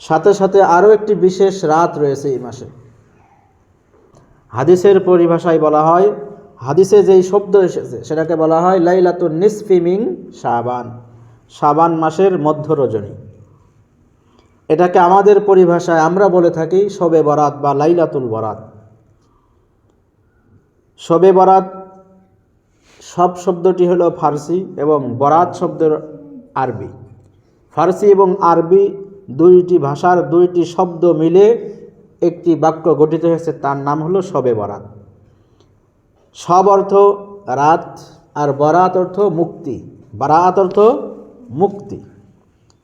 সাথে সাথে আরও একটি বিশেষ রাত রয়েছে এই মাসে। হাদিসের পরিভাষায় বলা হয়, হাদিসে যেই শব্দ এসেছে, সেটাকে বলা হয় লাইলাতুন নিসফিমিং শাবান। শাবান মাসের মধ্য রজনী এটাকে আমাদের পরিভাষায় আমরা বলে থাকি শবে বরাত বা লাইলাতুল বরাত। শবে বরাত সব শব্দটি হলো ফার্সি এবং বরাত শব্দের আরবি। ফার্সি এবং আরবি দুইটি ভাষার দুইটি শব্দ মিলে একটি বাক্য গঠিত হয়েছে, তার নাম হলো শবে বরাত। সব অর্থ রাত আর বরাত অর্থ মুক্তি। বারাত অর্থ মুক্তি।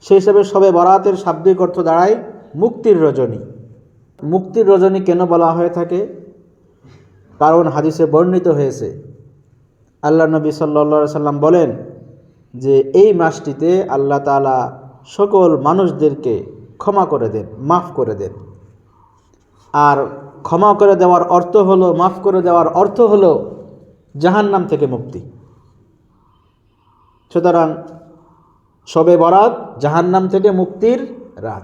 সেই হিসাবে সবে বরাতের শাব্দিক অর্থ দাঁড়ায় মুক্তির রজনী। মুক্তির রজনী কেন বলা হয়ে থাকে? কারণ হাদিসে বর্ণিত হয়েছে। আল্লাহ নবী সাল্লা সাল্লাম বলেন যে, এই মাসটিতে আল্লাহ তালা সকল মানুষদেরকে ক্ষমা করে দেন, মাফ করে দেন। আর ক্ষমা করে দেওয়ার অর্থ হলো, মাফ করে দেওয়ার অর্থ হলো জাহান্নাম থেকে মুক্তি। সুতরাং শবে বরাত জাহান্নাম থেকে মুক্তির রাত।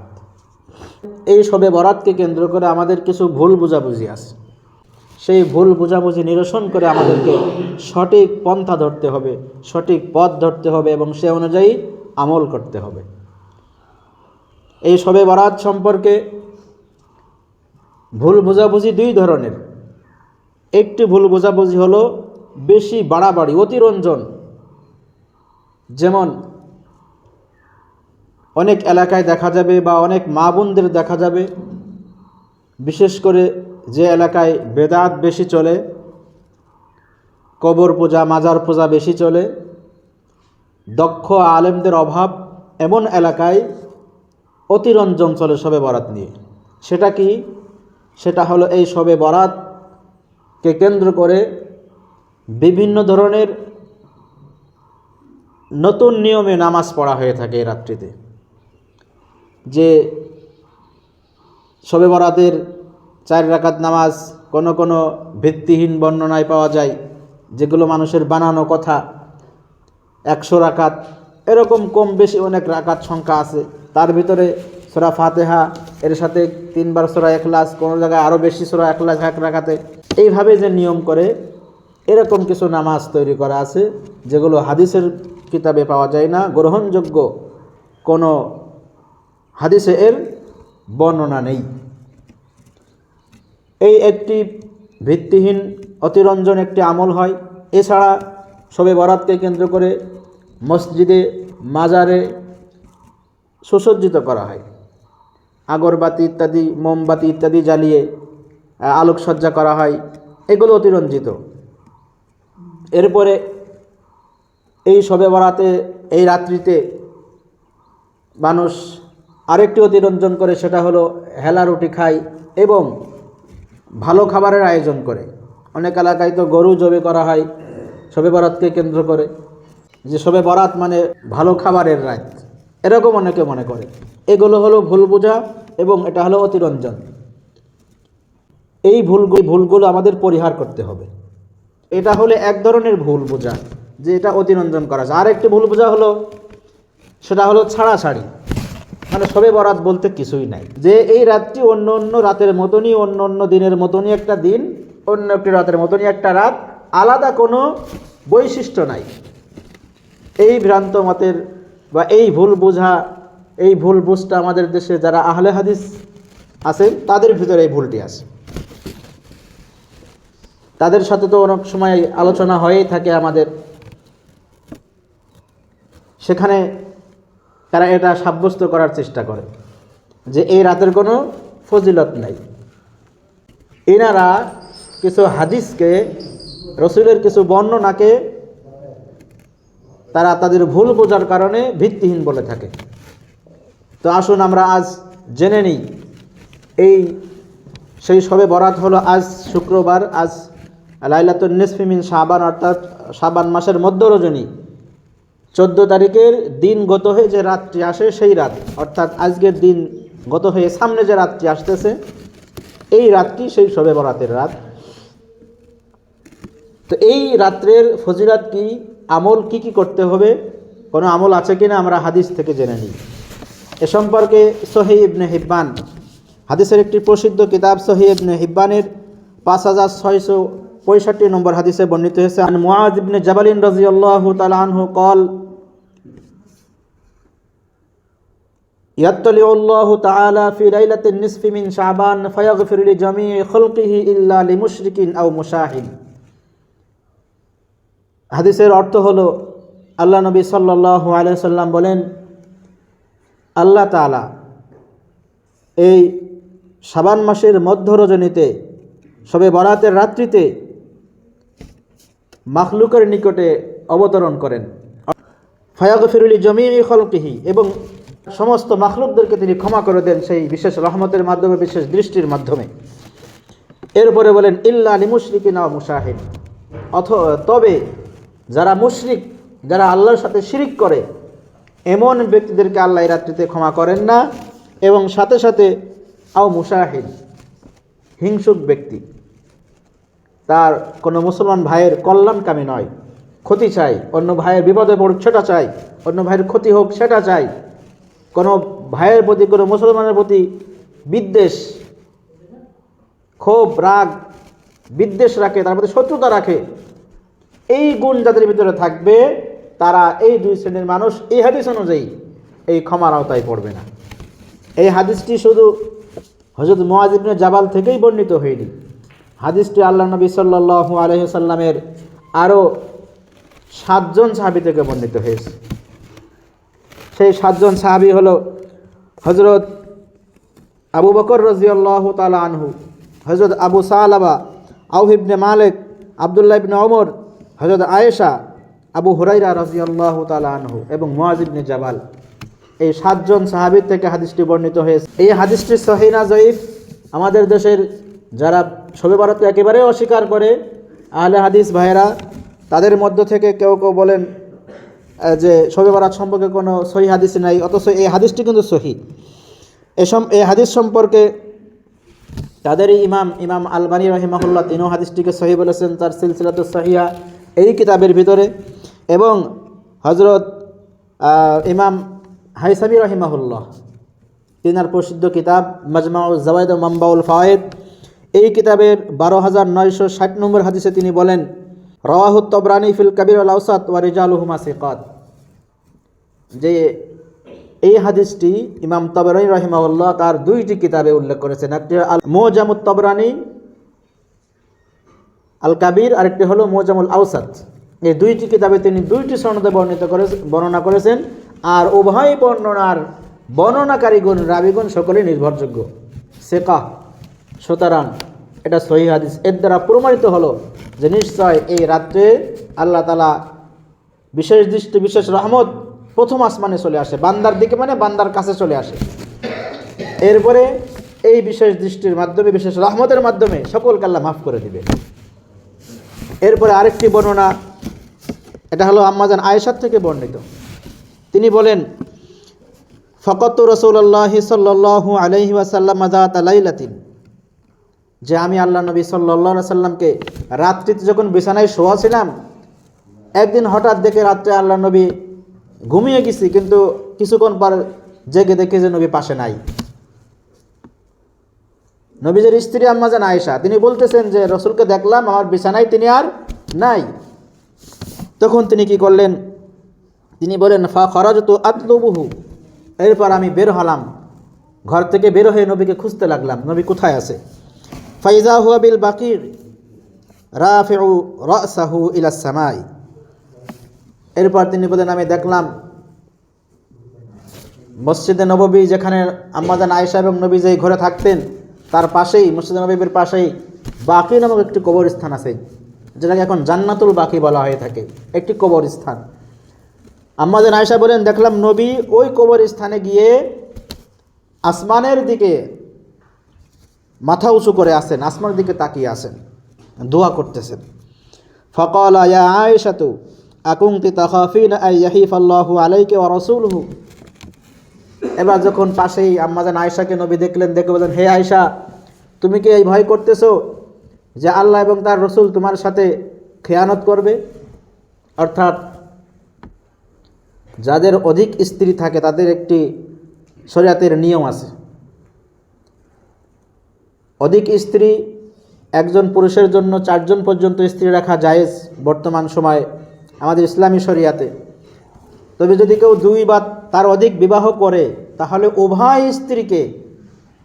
এই শবে বরাতকে কেন্দ্র করে আমাদের কিছু ভুল বোঝাবুঝি আছে। সেই ভুল বোঝাবুঝি নিরসন করে আমাদেরকে সঠিক পন্থা ধরতে হবে, সঠিক পথ ধরতে হবে এবং সে অনুযায়ী আমল করতে হবে। এই শবে বরাত সম্পর্কে ভুল বোঝাবুঝি দুই ধরনের। একটি ভুল বোঝাবুঝি হলো বেশি বাড়াবাড়ি, অতিরঞ্জন। যেমন, অনেক এলাকায় দেখা যাবে বা অনেক মা বোনদের দেখা যাবে, বিশেষ করে যে এলাকায় বেদাত বেশি চলে, কবর পূজা, মাজার পূজা বেশি চলে, দক্ষ আলেমদের অভাব, এমন এলাকায় অতিরঞ্জন চলে সবে বরাত নিয়ে। সেটা কি? সেটা হলো এই সবে বরাতকে কেন্দ্র করে বিভিন্ন ধরনের নতুন নিয়মে নামাজ পড়া হয়ে থাকে এই রাত্রিতে। যে শবে বরাতের চার রাকাত নামাজ কোনো কোনো ভিত্তিহীন বর্ণনায় পাওয়া যায়, যেগুলো মানুষের বানানো কথা, একশো রাকাত, এরকম কম বেশি অনেক রাকাত সংখ্যা আছে। তার ভিতরে সোরা ফাতেহা, এর সাথে তিনবার সোরা এখলাস কোনো জায়গায় আরও বেশি সোরা এখলাস এক রাখাতে। এইভাবে যে নিয়ম করে, এরকম কিছু নামাজ তৈরি করা আছে, যেগুলো হাদিসের কিতাবে পাওয়া যায় না। গ্রহণযোগ্য কোনো হাদিসে এর বর্ণনা নেই। এই একটি ভিত্তিহীন, অতিরঞ্জন একটি আমল হয়। এছাড়া শবে বরাতকে কেন্দ্র করে মসজিদে, মাজারে সুসজ্জিত করা হয়। আগরবাতি ইত্যাদি, মোমবাতি ইত্যাদি জ্বালিয়ে আলোকসজ্জা করা হয়। এগুলো অতিরঞ্জিত। এরপরে এই শবে বরাতে, এই রাত্রিতে মানুষ আরেকটি অতিরঞ্জন করে, সেটা হলো হেলা রুটি খায় এবং ভালো খাবারের আয়োজন করে। অনেক এলাকায় তো গরু জবে করা হয়, শবে বরাতকে কেন্দ্র করে। যে শবে বরাত মানে ভালো খাবারের রাত। এরকম অনেকে মনে করে। এগুলো হলো ভুল বোঝা এবং এটা হলো অতিরঞ্জন। এই ভুলগুলো ভুলগুলো আমাদের পরিহার করতে হবে। এটা হলে এক ধরনের ভুল বোঝা, যে এটা অতিরঞ্জন করা যায়। আর একটি ভুল বোঝা হলো, সেটা হলো ছাড়াছাড়ি। মানে সবে বরাত বলতে কিছুই নাই। যে এই রাতটি অন্য অন্য রাতের মতনই, অন্য অন্য দিনের মতনই একটা দিন, অন্য একটি রাতের মতনই একটা রাত, আলাদা কোনো বৈশিষ্ট্য নাই। এই ভ্রান্ত মতের বা এই ভুল বোঝা, এই ভুল বুঝটা আমাদের দেশে যারা আহলে হাদিস আছেন, তাদের ভিতরে এই ভুলটি আছে। তাদের সাথে তো অনেক সময় আলোচনা হয়েই থাকে আমাদের। সেখানে তারা এটা সাব্যস্ত করার চেষ্টা করে যে এই রাতের কোনো ফজিলত নাই। এনারা কিছু হাদিসকে, রসুলের কিছু বর্ণনাকে তারা তাদের ভুল বোঝার কারণে ভিত্তিহীন বলে থাকে। তো আসুন আমরা আজ জেনে নিই, এই সেই সবে বরাত হলো আজ শুক্রবার, আজ লাইলাতুন নিসফিমিন সাবান অর্থাৎ সাবান মাসের মধ্য রজনী। চোদ্দ তারিখের দিন গত হয়ে যে রাতটি আসে সেই রাত, অর্থাৎ আজকের দিন গত হয়ে সামনে যে রাতটি আসতেছে, এই রাতটি সেই শবে বরাতের রাত। তো এই রাত্রের ফজিলাত কি? আমল কি কি করতে হবে কোনো আমল আছে কিনা আমরা হাদিস থেকে জেনে নিই এ সম্পর্কে সহি ইবনে হিব্বান হাদিসের একটি প্রসিদ্ধ কিতাব সহি ইবনে হিব্বানের পাঁচ হাজার ছয়শো পঁয়ষট্টি নম্বর হাদিসে বর্ণিত হয়েছে আন মুআজ ইবনে জাবালিন রাদিয়াল্লাহু তাআলা আনহু قال يطلع الله تعالى في ليلة النصف من شعبان فيغفر لجميع خلقه إلا لمشرك أو مشاهد হাদিসের অর্থ হলো, আল্লাহ নবী সাল্লাল্লাহু আলাইহি সাল্লাম বলেন, আল্লাহ তাআলা এই সাবান মাসের মধ্য রজনীতে সবে বরাতের রাত্রিতে মাখলুকের নিকটে অবতরণ করেন। ফায়াগফিরুলি জমি খলকিহি, এবং সমস্ত মাখলুকদেরকে তিনি ক্ষমা করে দেন সেই বিশেষ রহমতের মাধ্যমে, বিশেষ দৃষ্টির মাধ্যমে। এরপরে বলেন, ইল্লা আলী মুশরিকি না মুশাহিদ। অথ, তবে যারা মুশরিক, যারা আল্লাহর সাথে শিরিক করে, এমন ব্যক্তিদেরকে আল্লাহ এই রাত্রিতে ক্ষমা করেন না এবং সাথে সাথে আও মুশাহিদ, হিংসুক ব্যক্তি, তার কোনো মুসলমান ভাইয়ের কল্যাণকামী নয়, ক্ষতি চাই, অন্য ভাইয়ের বিপদে পড়ুক সেটা চাই, অন্য ভাইয়ের ক্ষতি হোক সেটা চাই। কোনো ভাইয়ের প্রতি, কোনো মুসলমানের প্রতি বিদ্বেষ, ক্ষোভ, রাগ, বিদ্বেষ রাখে, তার প্রতি শত্রুতা রাখে এই গুণ যাদের ভিতরে থাকবে, তারা এই দুই শ্রেণির মানুষ, এই হাদিস অনুযায়ী এই ক্ষমার আওতায় পড়বে না। এই হাদিসটি শুধু হজরত মোয়াজিবনে জাবাল থেকেই বর্ণিত হয়নি। হাদিসটি আল্লাহ নবী সাল্লাহ আলহিসাল্লামের আরও সাতজন সাহাবি থেকে বর্ণিত হয়েছে। সেই সাতজন সাহাবি হলো হজরত আবু বকর রাজিয়াল্লাহ তালা আনহু হজরত আবু সালাবা আউহিবনে মালিক, আবদুল্লাহ ইবনে ওমর হজরত আয়েশা আবু হুরাইরা রাজিয়াল্লাহ তালা আনহু এবং মুয়াজিবনে জাবাল এই সাতজন সাহাবির থেকে হাদিসটি বর্ণিত হয়েছে। এই হাদিসটি সহিনা জয়ীফ? আমাদের দেশের যারা শবে ভারতকে একেবারে অস্বীকার করে, আহলে হাদিস ভাইরা তাদের মধ্য থেকে কেউ কেউ বলেন যে শবে বরাত সম্পর্কে কোনো সহি হাদিস নাই, অথচ এই হাদিসটি কিন্তু সহি এসম এই হাদিস সম্পর্কে তাদেরই ইমাম ইমাম আলবানী রহিমাহুল্লাহ তিনিও হাদিসটিকে সহি বলেছেন। তার সিলসিলাত সহিয়া এই কিতাবের ভিতরে এবং হজরত ইমাম হাইসাবি রহিমাহুল্লাহ, তিনার প্রসিদ্ধ কিতাব মাজমাউল জাওয়াইদ ও মাম্বাউল ফাওয়েদ এই কিতাবের বারো হাজার নয়শো ষাট নম্বর হাদিসে তিনি বলেন রওয়াহুত তবরানি ফিল কাবির আল আউসাদ ওয়া রিজালুহুমা সিকাত। যে এই হাদিসটি ইমাম তবরানি রহিমাউল্লাহ তার দুইটি কিতাবে উল্লেখ করেছেন, একটি আল মোজামুত তবরানি আল কাবির আরেকটি হলো মোজামুল আউসাদ এই দুইটি কিতাবে তিনি দুইটি সনদে বর্ণিত করে বর্ণনা করেছেন। আর উভয় বর্ণনার বর্ণনাকারীগুণ, রাবিগুণ সকলেই নির্ভরযোগ্য। সেকা সুতরাং এটা সহি হাদিস। এর দ্বারা প্রমাণিত হলো যে নিশ্চয় এই রাত্রে আল্লাহ তালা বিশেষ দৃষ্টি, বিশেষ রহমত প্রথম আসমানে চলে আসে, বান্দার দিকে মানে বান্দার কাছে চলে আসে। এরপরে এই বিশেষ দৃষ্টির মাধ্যমে, বিশেষ রহমতের মাধ্যমে সকলকে আল্লাহ মাফ করে দিবে। এরপরে আরেকটি বর্ণনা, এটা হলো আম্মাজান আয়েশার থেকে বর্ণিত। তিনি বলেন, ফকত রসুল্লাহ সাল্লু আলহি ওয়াসাল্লাম আজাত আলাইলাতিন যে আমি আল্লাহ নবী সাল্লা সাল্লামকে রাত্রিতে যখন বিছানায় শোয়া ছিলাম, একদিন হঠাৎ দেখে রাত্রে আল্লাহ নবী ঘুমিয়ে গেছি, কিন্তু কিছুক্ষণ পর জেগে দেখে যে নবী পাশে নাই। নবীজের স্ত্রী আম্মাজান আয়েশা, তিনি বলতেছেন যে, রসুলকে দেখলাম, আমার বিছানায় তিনি আর নাই। তখন তিনি কি করলেন? তিনি বলেন, ফা খরাজ তো আতলুবুহু। এরপর আমি বের হলাম। ঘর থেকে বের হয়ে নবীকে খুঁজতে লাগলাম। নবী কোথায় আছে? ফাইজা হুয়া বিল বাকির, রাফেউ রাসাহু ইলাস সামাই। এরপর তিনি বলেন, আমি দেখলাম মসজিদে নববী যেখানে আম্মাজান আয়েশা এবং নবী যেই ঘরে থাকতেন তার পাশেই, মসজিদে নবীর পাশেই বাকি নামক একটি কবরস্থান আছে, যেটাকে এখন জান্নাতুল বাকি বলা হয়ে থাকে। একটি কবরস্থান। আম্মাজান আয়েশা বলেন, দেখলাম নবী ওই কবরস্থানে গিয়ে আসমানের দিকে মাথা উঁচু করে আসেন, আসমানের দিকে তাকিয়ে আসেন, দোয়া করতেছেন। ফকল আয়া আয়েশাতু আকুংতি তাখাফিন আইয়াহিফ আল্লাহু আলাইকে ওয়া রাসূলুহু? এবার যখন পাশেই আম্মাজান আয়েশাকে নবী দেখলেন, দেখে বলেন হে আয়েশা, তুমি কি এই ভয় করতেছো যে আল্লাহ এবং তার রসুল তোমার সাথে খেয়ানত করবে? অর্থাৎ যাদের অধিক স্ত্রী থাকে, তাদের একটি শরিয়াতের নিয়ম আছে। অধিক স্ত্রী একজন পুরুষের জন্য চারজন পর্যন্ত স্ত্রী রাখা জায়েজ বর্তমান সময়ে আমাদের ইসলামী শরিয়াতে। তবে যদি কেউ দুই বা তার অধিক বিবাহ করে, তাহলে উভয় স্ত্রীকে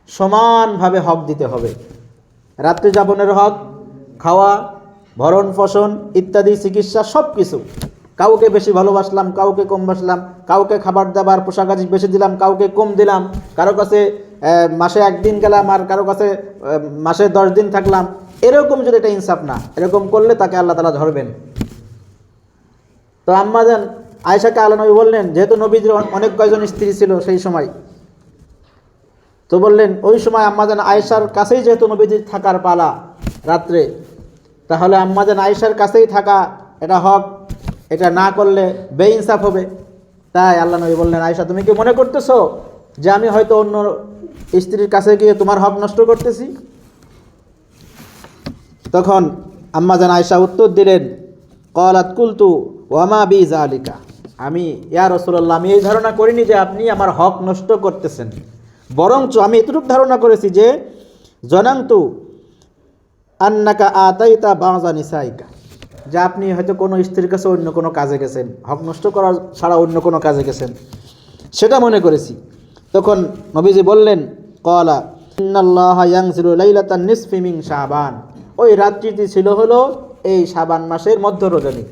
সমানভাবে হক দিতে হবে। রাত্রি যাপনের হক, খাওয়া, ভরণ পোষণ ইত্যাদি, চিকিৎসা সব কিছু কাউকে বেশি ভালোবাসলাম, কাউকে কম বাসলাম, কাউকে খাবার দাবার, পোশাক পোশাকাজি বেশি দিলাম, কাউকে কম দিলাম, কারও কাছে মাসে একদিন গেলাম আর কারও কাছে মাসে দশ দিন থাকলাম, এরকম যদি এটা ইনসাফ না, এরকম করলে তাকে আল্লাহ তালা ধরবেন। তো আম্মাজান আল্লাহ নবী বললেন, যেহেতু নবীজির অনেক কয়জন স্ত্রী ছিল সেই সময়, তো বললেন, ওই সময় আম্মাজান আয়েশার কাছেই যেহেতু নবীজির থাকার পালা রাত্রে, তাহলে আম্মাজান আয়েশার কাছেই থাকা, এটা হক, এটা না করলে বেইনসাফ হবে। তাই আল্লাহ নবী বললেন, আয়েশা, তুমি কি মনে করতেছো যে আমি হয়তো অন্য স্ত্রীর কাছে গিয়ে তোমার হক নষ্ট করতেছি? তখন আম্মাজান আয়েশা উত্তর দিলেন, কলাত কুলতু ওয়ামা বি জালিকা আমি, ইয়া রসুল্লাহ আমি এই ধারণা করিনি যে আপনি আমার হক নষ্ট করতেছেন। বরঞ্চ আমি এতটুকু ধারণা করেছি যে, জনান্তু আন্নাকা আতাইতা বাজা নিসাইকা, যে আপনি হয়তো কোনো স্ত্রীর কাছে অন্য কোনো কাজে গেছেন, হক নষ্ট করার ছাড়া অন্য কোনো কাজে গেছেন। সেটা মনে করেছি। তখন নবীজি বললেন, কলা লাইলাতান নিসফি মিন শাবান। ওই রাত্রিটি ছিল হলো এই শাবান মাসের মধ্য রজনী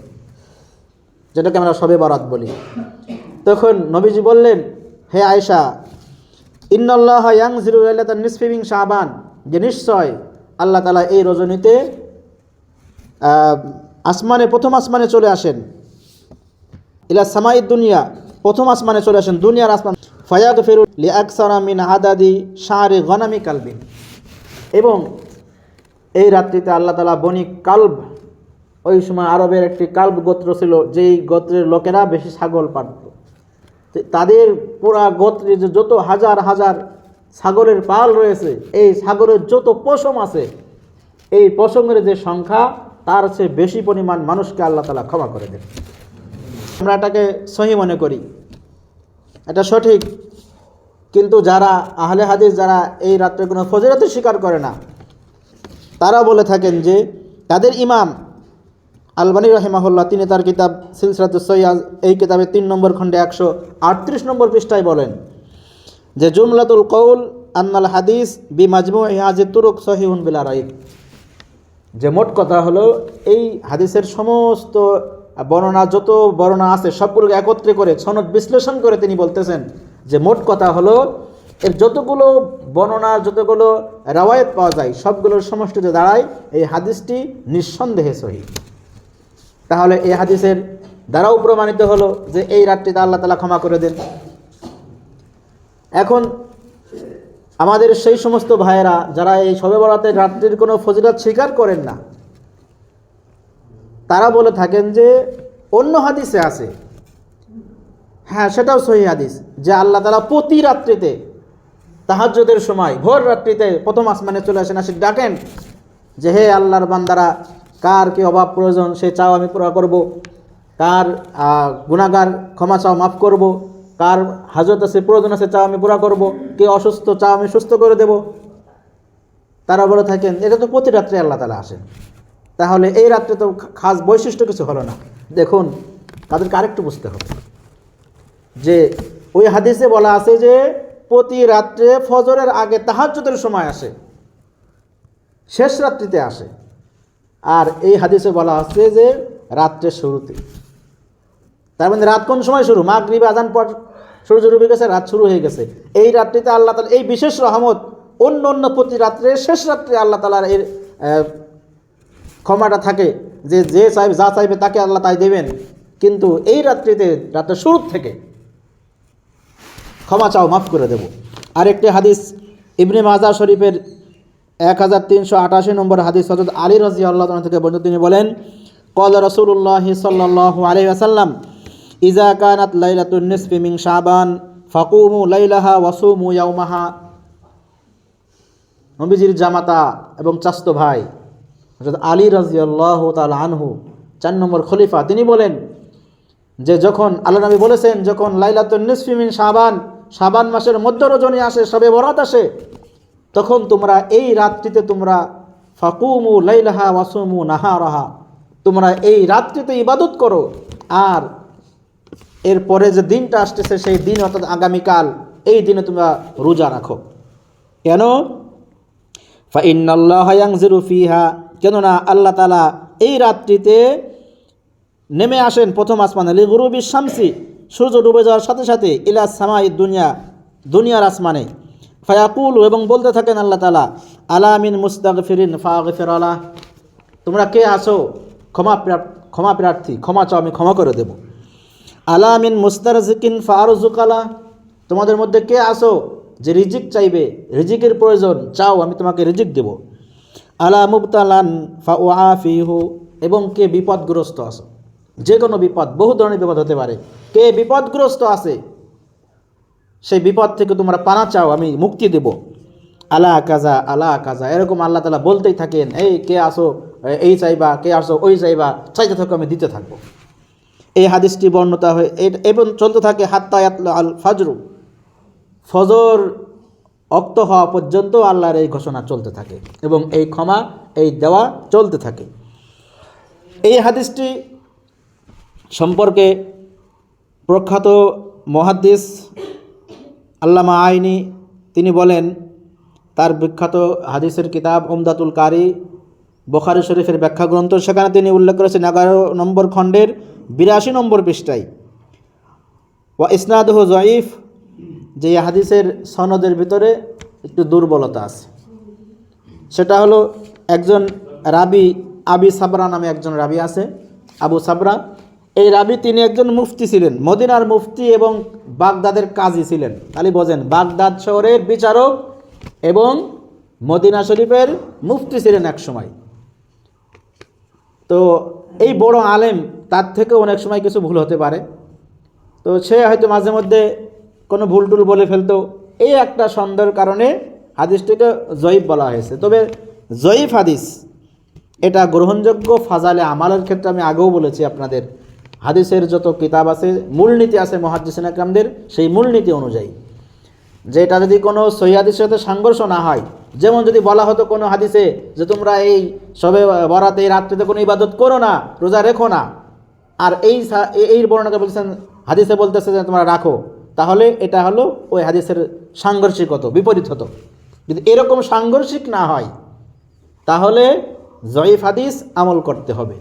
যেটাকে আমরা সবে বরাত বলি। তখন নবীজি বললেন, হে আয়সা ইন্নাল্লাহ ইয়াংসিরু লাইলাতান নিসফি মিন শাবান। যে নিশ্চয় আল্লাহ তালা এই রজনীতে আসমানে, প্রথম আসমানে চলে আসেন। ইলা সামাই দুনিয়া, প্রথম আসমানে চলে আসেন। দুনিয়ার আসমান ফায়াক ফেরু লি আকসারা মিন আদাদি শাহরে গনামি কালবিন। এবং এই রাত্রিতে আল্লাহ তালা বণিক কাল্ব ওই সময় আরবের একটি কাল্ব গোত্র ছিল, যেই গোত্রের লোকেরা বেশি ছাগল পালত। তাদের পুরা গোত্রে যে যত হাজার হাজার ছাগলের পাল রয়েছে, এই ছাগলের যত পশম আছে, এই পশমের যে সংখ্যা, তার চেয়ে বেশি পরিমাণ মানুষকে আল্লাহ তালা ক্ষমা করে দেন। আমরা এটাকে সহি মনে করি। এটা সঠিক। কিন্তু যারা আহলে হাদিস, যারা এই রাত্রে কোনো ফজিরাতে স্বীকার করে না, তারা বলে থাকেন যে, তাদের ইমাম আলবানী রহিমাহুল্লাহ, তিনি তার কিতাব সিলসরাত সৈয়াজ এই কিতাবের তিন নম্বর খণ্ডে একশো আটত্রিশ নম্বর পৃষ্ঠায় বলেন, যে জুমলাতুল কৌল আন্নাল হাদিস বি মাজমু ইহাজি তুরুক সহিউন বিলা রাইব। যে মোট কথা হলো, এই হাদিসের সমস্ত বর্ণনা, যত বর্ণনা আছে, সবগুলোকে একত্রে করে, সনদ বিশ্লেষণ করে তিনি বলতেছেন, যে মোট কথা হলো, এর যতগুলো বর্ণনা, যতগুলো রাওয়ায়ত পাওয়া যায়, সবগুলোর সমষ্টিতে দাঁড়ায়, এই হাদিসটি নিঃসন্দেহে সহি। তাহলে এই হাদিসের দ্বারাও প্রমাণিত হলো যে এই রাত্রিতে আল্লাহ তালা ক্ষমা করে দেন। এখন আমাদের সেই সমস্ত ভাইয়েরা যারা এই সবে বরাতের রাত্রির কোনো ফজিলত স্বীকার করেন না, তারা বলে থাকেন যে অন্য হাদিসে আছে। হ্যাঁ সেটাও সহি হাদিস যে আল্লাহ তালা প্রতি রাত্রিতে তাহাজ্যদের সময়, ভোর রাত্রিতে প্রথম আসমানে চলে আসেন আসে ডাকেন যে, হে আল্লাহর বান্দারা কার কি অভাব প্রয়োজন, সে চাও আমি পুরা করব। কার গুনাহগার ক্ষমা চাও মাফ করব। কার হাজত আছে, প্রয়োজন আছে, চাও আমি পুরা করব। কে অসুস্থ, চাও আমি সুস্থ করে দেব। তারা বলে থাকেন, এটা তো প্রতি রাত্রে আল্লাহ তালা আসেন। তাহলে এই রাত্রে তো খাস বৈশিষ্ট্য কিছু হলো না। দেখুন, তাদেরকে আরেকটু বুঝতে হবে। যে ওই হাদিসে বলা আছে যে, প্রতি রাত্রে ফজরের আগে তাহাজ্জুদের সময় আসে। শেষ রাত্রিতে আসে। আর এই হাদিসে বলা হচ্ছে যে রাত্রের শুরুতে। তার মানে রাত কোন সময় শুরু? মাগরিব, আজান পর সূর্য ডুবে গেছে, রাত শুরু হয়ে গেছে। এই রাত্রিতে আল্লাহ তালা এই বিশেষ রহমত অন্য অন্য প্রতি রাত্রে, শেষ রাত্রে আল্লাহ তালার এর ক্ষমাটা থাকে যে যে চাইবে যা চাইবে তাকে আল্লাহ তাই দেবেন। কিন্তু এই রাত্রিতে, রাতের শুরু থেকে ক্ষমা চাও, মাফ করে দেব। আরেকটি হাদিস ইবনে মাজা শরীফের এক হাজার তিনশো আটাশি নম্বর হাদিস হজরত আলী রাজি আল্লাহ থেকে বর্ণিত। তিনি বলেন কল রসুল্লাহ সাল্লাহ আলি আসাল্লাম ইজা কানাত লাইলাতুন নিসফি মিন শাবান, ফাকুমু লাইলাহা ওয়াসুমু ইয়াউমাহা। নবীজির জামাতা এবং চাস্ত ভাই হজরত আলী রাজি আল্লাহ তাল আনহু, চার নম্বর খলিফা, তিনি বলেন, যে যখন আল্লাহ নবী বলেছেন, যখন লাইলাতুন নিসফি শাবান সাবান মাসের মধ্য রজনী আসে, সবে বরাত আসে তখন তোমরা এই রাত্রিতে তোমরা ফাকুমু লাইলাহা ওয়াসুমু নাহারাহা। তোমরা এই রাত্রিতে ইবাদত করো। আর এরপরে যে দিনটা আসতেছে, সেই দিন অর্থাৎ আগামীকাল, এই দিনে তোমরা রোজা রাখো। কেন? ফাইনাল্লাহায়াংজিরু ফিহা। কেননা আল্লাহ তালা এই রাত্রিতে নেমে আসেন প্রথম আসমানে। লি গুরুবি শামসি। সূর্য ডুবে যাওয়ার সাথে সাথে ইলা সামাই দুনিয়া, দুনিয়ার আসমানে। ফায়াকুল এবং বলতে থাকেন আল্লাহ তালা আলামিন মুস্তাক ফিরিন ফাগফির আলা তোমরা কে আসো ক্ষমা ক্ষমা প্রার্থী, ক্ষমা চাও, আমি ক্ষমা করে দেব। আলামিন মুস্তারজিকিন ফারুজুকালা তোমাদের মধ্যে কে আসো যে রিজিক চাইবে? রিজিকের প্রয়োজন, চাও, আমি তোমাকে রিজিক দেব। আলা মুবতালান ফা ওয়াফিহু এবং কে বিপদগ্রস্ত আসো যে কোনো বিপদ, বহু ধরনের বিপদ হতে পারে। কে বিপদগ্রস্ত আছে সেই বিপদ থেকে তোমরা পানা চাও, আমি মুক্তি দেব। আলা কাজা আলা কাজা। এরকম আল্লাহ তালা বলতেই থাকেন, এই কে আসো এই চাইবা, কে আসো, ওই চাইবা, চাইতে থাকো, আমি দিতে থাকব। এই হাদিসটি বর্ণতা হয়ে এবং চলতে থাকে হাত্তায়াত আল ফাজরু। ফজর অক্ত হওয়া পর্যন্ত আল্লাহর এই ঘোষণা চলতে থাকে, এবং এই ক্ষমা, এই দেওয়া চলতে থাকে। এই হাদিসটি সম্পর্কে প্রখ্যাত মহাদ্দিস আল্লামা আইনি তিনি বলেন, তার বিখ্যাত হাদিসের কিতাব ওমদাতুল কারি, বখারি শরীফের ব্যাখ্যা গ্রন্থ সেখানে তিনি উল্লেখ করেছেন এগারো নম্বর খণ্ডের বিরাশি নম্বর পৃষ্ঠায়। ওয়া ইসনাদহ জয়ীফ যে হাদিসের সনদের ভিতরে একটু দুর্বলতা আছে। সেটা হলো, একজন রাবি আবি সাবরা নামে একজন রাবি আছে, আবু সাবরা। এই রাবি তিনি একজন মুফতি ছিলেন, মদিনার মুফতি এবং বাগদাদের কাজী ছিলেন। তাহলে বোঝেন, বাগদাদ শহরের বিচারক এবং মদিনা শরীফের মুফতি ছিলেন এক সময়। তো এই বড় আলেম, তার থেকেও অনেক সময় কিছু ভুল হতে পারে। তো সে হয়তো মাঝে মধ্যে কোনো ভুল টুল বলে ফেলতো। এই একটা সন্দেহের কারণে হাদিসটিকে জয়ীফ বলা হয়েছে। তবে জয়ীফ হাদিস এটা গ্রহণযোগ্য, ফাজালে আমালের ক্ষেত্রে আমি আগেও বলেছি আপনাদের। হাদিসের যত কিতাব আছে, মূলনীতি আছে মহাদিসিন আকরামদের, সেই মূলনীতি অনুযায়ী। যে এটা যদি কোনো সহি হাদিসের সাথে সংঘর্ষ না হয়, যেমন যদি বলা হতো কোনো হাদিসে যে তোমরা এই সবে বরাতে এই রাত্রিতে কোনো ইবাদত করো না, রোজা রেখো না, আর এই এই বর্ণনাকে বলছেন, হাদিসে বলতেছে যে তোমরা রাখো, তাহলে এটা হলো ওই হাদিসের সাংঘর্ষিক হতো বিপরীত হতো। যদি এরকম সাংঘর্ষিক না হয়, তাহলে জয়ীফ হাদিস আমল করতে হবে।